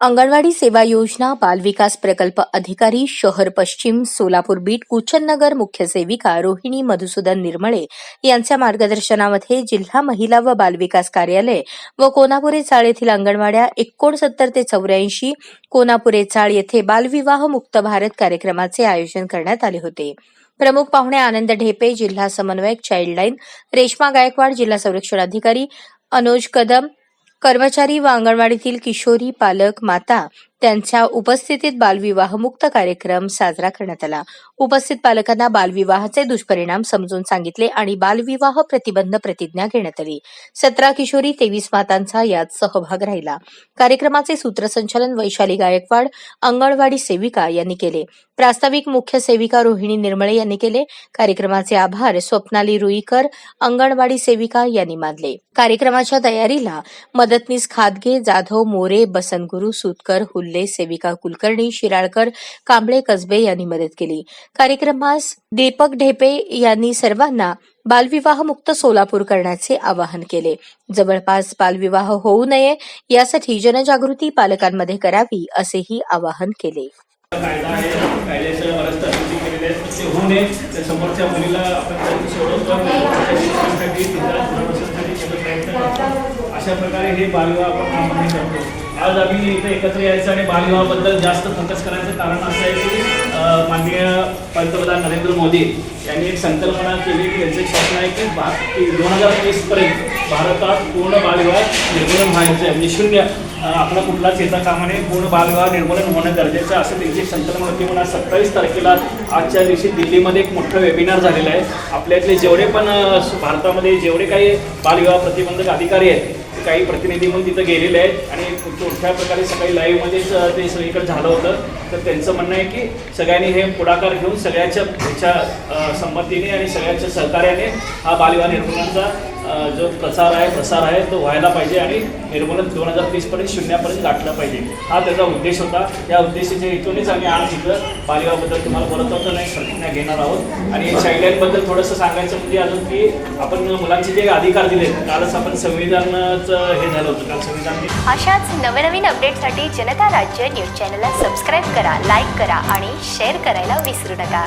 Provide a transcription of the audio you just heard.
अंगणवाडी सेवा योजना बालविकास प्रकल्प अधिकारी शहर पश्चिम सोलापूर बीट कुचननगर मुख्य सेविका रोहिणी मधुसूदन निर्मळे यांच्या मार्गदर्शनामध्ये जिल्हा महिला व बालविकास कार्यालय व कोनापुरे चाळ येथील अंगणवाड्या एकोणसत्तर ते चौऱ्याऐंशी कोनापुरे चाळ येथे बालविवाह मुक्त भारत कार्यक्रमाचे आयोजन करण्यात आले होते. प्रमुख पाहुणे आनंद ढेपे जिल्हा समन्वयक चाईल्डलाईन रेश्मा गायकवाड जिल्हा संरक्षण अधिकारी अनुज कदम कर्मचारी व अंगणवाडीतील किशोरी पालक माता त्यांच्या उपस्थितीत बालविवाह मुक्त कार्यक्रम साजरा करण्यात आला. उपस्थित पालकांना बालविवाहाचे दुष्परिणाम समजून सांगितले आणि बालविवाह प्रतिबंध प्रतिज्ञा घेण्यात आली. सतरा किशोरी तेवीस मातांचा यात सहभाग राहिला. कार्यक्रमाचे सूत्रसंचालन वैशाली गायकवाड अंगणवाडी सेविका यांनी केले. प्रास्ताविक मुख्य सेविका रोहिणी निर्मळे यांनी केले. कार्यक्रमाचे आभार स्वप्नाली रुईकर अंगणवाडी सेविका यांनी मानले. कार्यक्रमाच्या तयारीला मदतनीस खादगे जाधव मोरे बसनगुरू सुतकर मुंडले सेविका कुलकर्णी शिराळकर कांबळे कसबे यांनी मदत केली. कार्यक्रमास दीपक ढेपे यांनी सर्वांना बालविवाह मुक्त सोलापूर करण्याचे आवाहन केले. जवळपास बालविवाह होऊ नये यासाठी जनजागृती पालकांमध्ये करावी असेही आवाहन केले. कायदा आहे कायद्याच्या बऱ्याच तरतुदी केलेल्या आहेत ते होऊ नये त्या समोरच्या मुलीला आपण सोडवतो शिक्षणासाठी प्रयत्न करतो अशा प्रकारे हे बालविवाह आपण करतो. आज आम्ही इथे एकत्र यायचं आणि बालविवाहाबद्दल जास्त फोकस करायचं कारण असं आहे की माननीय पंतप्रधान नरेंद्र मोदी यांनी एक संकल्पना केली की त्यांचं स्वप्न आहे की भा की दोन हजार तीसपर्यंत भारतात पूर्ण बालविवाह निर्मूलन व्हायचं आहे. म्हणजे शून्य आपला कुठलाच येता कामा नये पूर्ण बालविवाह निर्मूलन होणं गरजेचं आहे असं त्यांची संकल्पना होती. म्हणून आज सत्तावीस तारखेला आजच्या दिवशी दिल्लीमध्ये एक मोठं वेबिनार झालेलं आहे. आपल्यातले जेवढे पण भारतामध्ये जेवढे काही बालविवाह प्रतिबंधक अधिकारी आहेत काही प्रतिनिधी म्हणून तिथं गेलेले आहेत आणि मोठ्या प्रकारे सकाळी लाईव्हमध्येच ते सगळीकडे झालं होतं. तर त्यांचं म्हणणं आहे की सगळ्यांनी हे पुढाकार घेऊन सगळ्याच्या ह्याच्या संमतीने आणि सगळ्याच्या सहकार्याने हा बालविवाह निर्मूलनाचा जो प्रचार आहे प्रसार आहे तो व्हायला पाहिजे आणि निर्मूलन दोन हजार तीसपर्यंत शून्यापर्यंत गाठलं पाहिजे. हा त्याचा उद्देश होता. या उद्देशाच्या हेतूनेच आम्ही आज इथं बालविवाहाबद्दल तुम्हाला बोलत होतो नाही प्रतिज्ञा घेणार आहोत. आणि चाइल्डलाईनबद्दल थोडंसं सांगायचं म्हणजे अजून की आपण मुलांचे जे अधिकार दिले कालच आपण संविधानाचं हे झालं होतं. काल संविधान अशाच नवनवीन अपडेटसाठी जनता राज्य न्यूज चॅनलला सबस्क्राईब करा लाईक करा आणि शेअर करायला विसरू नका.